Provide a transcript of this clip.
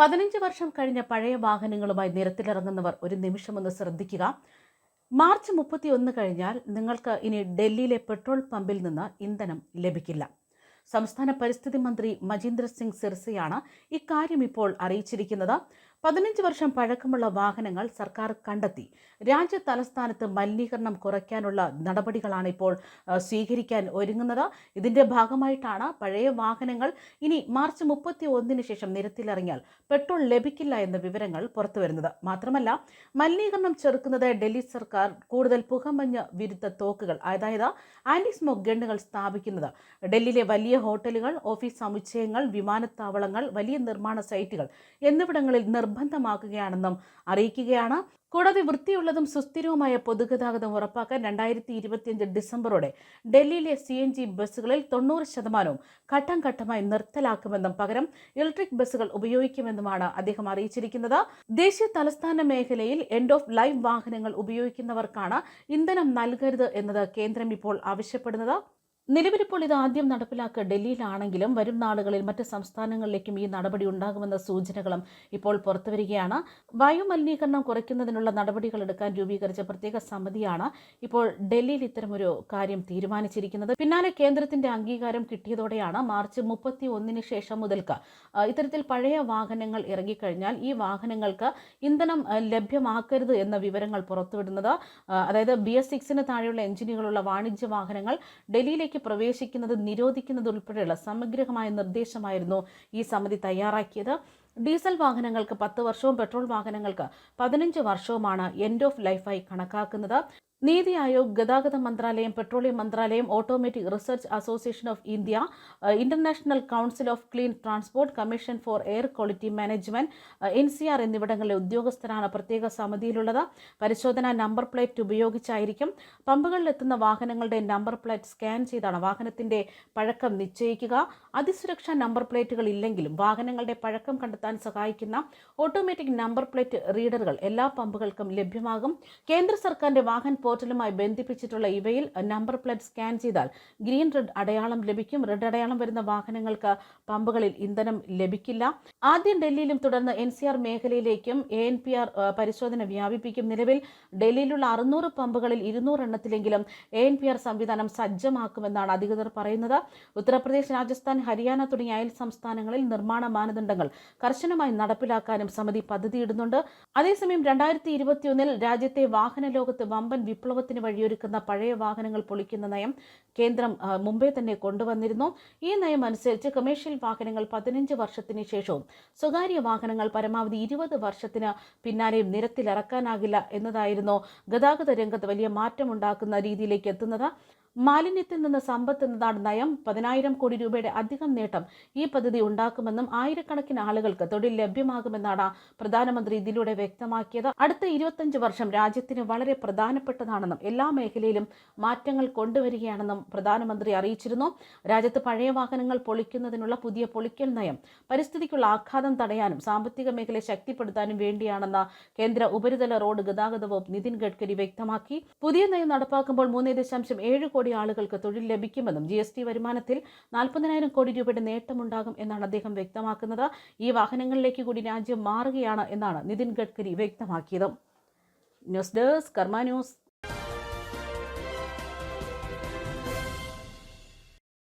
പതിനഞ്ച് വർഷം കഴിഞ്ഞ പഴയ വാഹനങ്ങളുമായി നിരത്തിലിറങ്ങുന്നവർ ഒരു നിമിഷമൊന്ന് ശ്രദ്ധിക്കുക. മാർച്ച് മുപ്പത്തി ഒന്ന് കഴിഞ്ഞാൽ നിങ്ങൾക്ക് ഇനി ഡൽഹിയിലെ പെട്രോൾ പമ്പിൽ നിന്ന് ഇന്ധനം ലഭിക്കില്ല. സംസ്ഥാന പരിസ്ഥിതി മന്ത്രി മജീന്ദ്ര സിംഗ് സിർസയാണ് ഇക്കാര്യം ഇപ്പോൾ അറിയിച്ചിരിക്കുന്നത്. പതിനഞ്ച് വർഷം പഴക്കമുള്ള വാഹനങ്ങൾ സർക്കാർ കണ്ടെത്തി. രാജ്യ തലസ്ഥാനത്ത് മലിനീകരണം കുറയ്ക്കാനുള്ള നടപടികളാണ് ഇപ്പോൾ സ്വീകരിക്കാൻ ഒരുങ്ങുന്നത്. ഇതിന്റെ ഭാഗമായിട്ടാണ് പഴയ വാഹനങ്ങൾ ഇനി മാർച്ച് മുപ്പത്തി ഒന്നിന് ശേഷം നിരത്തിലിറങ്ങിയാൽ പെട്രോൾ ലഭിക്കില്ല എന്ന വിവരങ്ങൾ പുറത്തുവരുന്നത് മാത്രമല്ല മലിനീകരണം ചെറുക്കുന്നത് ഡൽഹി സർക്കാർ കൂടുതൽ പുകമഞ്ഞ് വിരുദ്ധ തോക്കുകൾ അതായത് ആന്റി സ്മോക്ക് ഗണ്ണുകൾ സ്ഥാപിക്കുന്നത്. ഡൽഹിയിലെ വലിയ ഹോട്ടലുകൾ ഓഫീസ് സമുച്ചയങ്ങൾ വിമാനത്താവളങ്ങൾ വലിയ നിർമ്മാണ സൈറ്റുകൾ എന്നിവിടങ്ങളിൽ നിർബന്ധമാക്കുകയാണെന്നും അറിയിക്കുകയാണ്. കൂടാതെ വൃത്തിയുള്ളതും സുസ്ഥിരവുമായ പൊതുഗതാഗതം ഉറപ്പാക്കാൻ രണ്ടായിരത്തി ഇരുപത്തിയഞ്ച് ഡിസംബറോടെ ഡൽഹിയിലെ സി എൻ ജി ബസ്സുകളിൽ തൊണ്ണൂറ് ശതമാനവും ഘട്ടം ഘട്ടമായി നിർത്തലാക്കുമെന്നും പകരം ഇലക്ട്രിക് ബസ്സുകൾ ഉപയോഗിക്കുമെന്നുമാണ് അദ്ദേഹം അറിയിച്ചിരിക്കുന്നത്. ദേശീയ തലസ്ഥാന മേഖലയിൽ എൻഡ് ഓഫ് ലൈഫ് വാഹനങ്ങൾ ഉപയോഗിക്കുന്നവർക്കാണ് ഇന്ധനം നൽകരുത് എന്നത് കേന്ദ്രം ഇപ്പോൾ ആവശ്യപ്പെടുന്നത്. നിലവിലിപ്പോൾ ഇത് ആദ്യം നടപ്പിലാക്കുക ഡൽഹിയിലാണെങ്കിലും വരും നാളുകളിൽ മറ്റ് സംസ്ഥാനങ്ങളിലേക്കും ഈ നടപടി ഉണ്ടാകുമെന്ന സൂചനകളും ഇപ്പോൾ പുറത്തുവരികയാണ്. വായുമലിനീകരണം കുറയ്ക്കുന്നതിനുള്ള നടപടികൾ എടുക്കാൻ രൂപീകരിച്ച പ്രത്യേക സമിതിയാണ് ഇപ്പോൾ ഡൽഹിയിൽ ഇത്തരമൊരു കാര്യം തീരുമാനിച്ചിരിക്കുന്നത്. പിന്നാലെ കേന്ദ്രത്തിന്റെ അംഗീകാരം കിട്ടിയതോടെയാണ് മാർച്ച് മുപ്പത്തി ഒന്നിന് ശേഷം മുതൽക്ക് ഇത്തരത്തിൽ പഴയ വാഹനങ്ങൾ ഇറങ്ങിക്കഴിഞ്ഞാൽ ഈ വാഹനങ്ങൾക്ക് ഇന്ധനം ലഭ്യമാക്കരുത് എന്ന വിവരങ്ങൾ പുറത്തുവിടുന്നത് അതായത് ബി എസ് സിക്സിന് താഴെയുള്ള എഞ്ചിനുകളുള്ള വാണിജ്യ വാഹനങ്ങൾ ഡൽഹിയിലേക്ക് പ്രവേശിക്കുന്നത് നിരോധിക്കുന്നത് ഉൾപ്പെടെയുള്ള സമഗ്രമായ നിർദ്ദേശമായിരുന്നു ഈ സമിതി തയ്യാറാക്കിയത്. ഡീസൽ വാഹനങ്ങൾക്ക് പത്ത് വർഷവും പെട്രോൾ വാഹനങ്ങൾക്ക് പതിനഞ്ച് വർഷവുമാണ് എൻഡ് ഓഫ് ലൈഫായി കണക്കാക്കുന്നത്. നീതി ആയോഗ് ഗതാഗത മന്ത്രാലയം പെട്രോളിയം മന്ത്രാലയം automatic research association of India international council of clean transport commission for air quality management N C R എന്നിവിടങ്ങളിലെ ഉദ്യോഗസ്ഥരാണ് പ്രത്യേക സമിതിയിലുള്ളത്. പരിശോധന നമ്പർ പ്ലേറ്റ് ഉപയോഗിച്ചായിരിക്കും പമ്പുകളിലെത്തുന്ന വാഹനങ്ങളുടെ നമ്പർ പ്ലേറ്റ് സ്കാൻ ചെയ്താണ് വാഹനത്തിന്റെ പഴക്കം നിശ്ചയിക്കുക. അതിസുരക്ഷാ നമ്പർ പ്ലേറ്റുകൾ ഇല്ലെങ്കിലും വാഹനങ്ങളുടെ പഴക്കം കണ്ടെത്താൻ സഹായിക്കുന്ന ഓട്ടോമാറ്റിക് നമ്പർ പ്ലേറ്റ് റീഡറുകൾ എല്ലാ പമ്പുകൾക്കും ലഭ്യമാകും. കേന്ദ്ര സർക്കാരിന്റെ വാഹൻ പോർട്ടലുമായി ബന്ധിപ്പിച്ചിട്ടുള്ള ഇവയിൽ നമ്പർ പ്ലേറ്റ് സ്കാൻ ചെയ്താൽ ഗ്രീൻ റെഡ് അടയാളം ലഭിക്കും. റെഡ് അടയാളം വരുന്ന വാഹനങ്ങൾക്ക് പമ്പുകളിൽ ഇന്ധനം ലഭിക്കില്ല. ആദ്യം ഡൽഹിയിലും തുടർന്ന് എൻ സി ആർ മേഖലയിലേക്കും എ എൻ പി ആർ പരിശോധന വ്യാപിപ്പിക്കും. നിലവിൽ ഡൽഹിയിലുള്ള അറുന്നൂറ് പമ്പുകളിൽ ഇരുന്നൂറ് എണ്ണത്തിലെങ്കിലും എ എൻ പി ആർ സംവിധാനം സജ്ജമാക്കുമെന്നാണ് അധികൃതർ പറയുന്നത്. ഉത്തർപ്രദേശ് രാജസ്ഥാൻ ഹരിയാന തുടങ്ങിയ അയൽ സംസ്ഥാനങ്ങളിൽ നിർമ്മാണ മാനദണ്ഡങ്ങൾ കർശനമായി നടപ്പിലാക്കാനും സമിതി പദ്ധതിയിടുന്നുണ്ട്. അതേസമയം രണ്ടായിരത്തി ഇരുപത്തിയൊന്നിൽ രാജ്യത്തെ വാഹന ലോകത്ത് വമ്പൻ വിപ്ലവത്തിന് വഴിയൊരുക്കുന്ന പഴയ വാഹനങ്ങൾ പൊളിക്കുന്ന നയം കേന്ദ്രം മുമ്പേ തന്നെ കൊണ്ടുവന്നിരുന്നു. ഈ നയം അനുസരിച്ച് കമേഴ്ഷ്യൽ വാഹനങ്ങൾ പതിനഞ്ച് വർഷത്തിന് ശേഷവും സ്വകാര്യ വാഹനങ്ങൾ പരമാവധി ഇരുപത് വർഷത്തിന് പിന്നാലെയും നിരത്തിലിറക്കാനാകില്ല എന്നതായിരുന്നു ഗതാഗത രംഗത്ത് വലിയ മാറ്റമുണ്ടാക്കുന്ന രീതിയിലേക്ക് എത്തുന്നത്. മാലിന്യത്തിൽ നിന്ന് സമ്പത്ത് എന്നതാണ് നയം. പതിനായിരം കോടി രൂപയുടെ അധികം നേട്ടം ഈ പദ്ധതി ഉണ്ടാക്കുമെന്നും ആയിരക്കണക്കിന് ആളുകൾക്ക് തൊഴിൽ ലഭ്യമാകുമെന്നാണ് പ്രധാനമന്ത്രി ഇതിലൂടെ വ്യക്തമാക്കിയത്. അടുത്ത ഇരുപത്തഞ്ച് വർഷം രാജ്യത്തിന് വളരെ പ്രധാനപ്പെട്ടതാണെന്നും എല്ലാ മേഖലയിലും മാറ്റങ്ങൾ കൊണ്ടുവരികയാണെന്നും പ്രധാനമന്ത്രി അറിയിച്ചിരുന്നു. രാജ്യത്ത് പഴയ വാഹനങ്ങൾ പൊളിക്കുന്നതിനുള്ള പുതിയ പൊളിക്കൽ നയം പരിസ്ഥിതിക്കുള്ള ആഘാതം തടയാനും സാമ്പത്തിക മേഖലയെ ശക്തിപ്പെടുത്താനും വേണ്ടിയാണെന്ന് കേന്ദ്ര ഉപരിതല റോഡ് ഗതാഗത വകുപ്പ് നിതിൻ ഗഡ്കരി വ്യക്തമാക്കി. പുതിയ നയം നടപ്പാക്കുമ്പോൾ മൂന്ന് ദശാംശം ഏഴ് കോടി ആളുകൾക്ക് തൊഴിൽ ലഭിക്കുമെന്നും ജി എസ് ടി വരുമാനത്തിൽ നാൽപ്പതിനായിരം കോടി രൂപയുടെ നേട്ടമുണ്ടാകും എന്നാണ് അദ്ദേഹം വ്യക്തമാക്കുന്നത്. ഈ വാഹനങ്ങളിലേക്ക് കൂടി രാജ്യം മാറുകയാണ് എന്നാണ് നിതിൻ ഗഡ്കരി വ്യക്തമാക്കിയത്. News desk Karma news.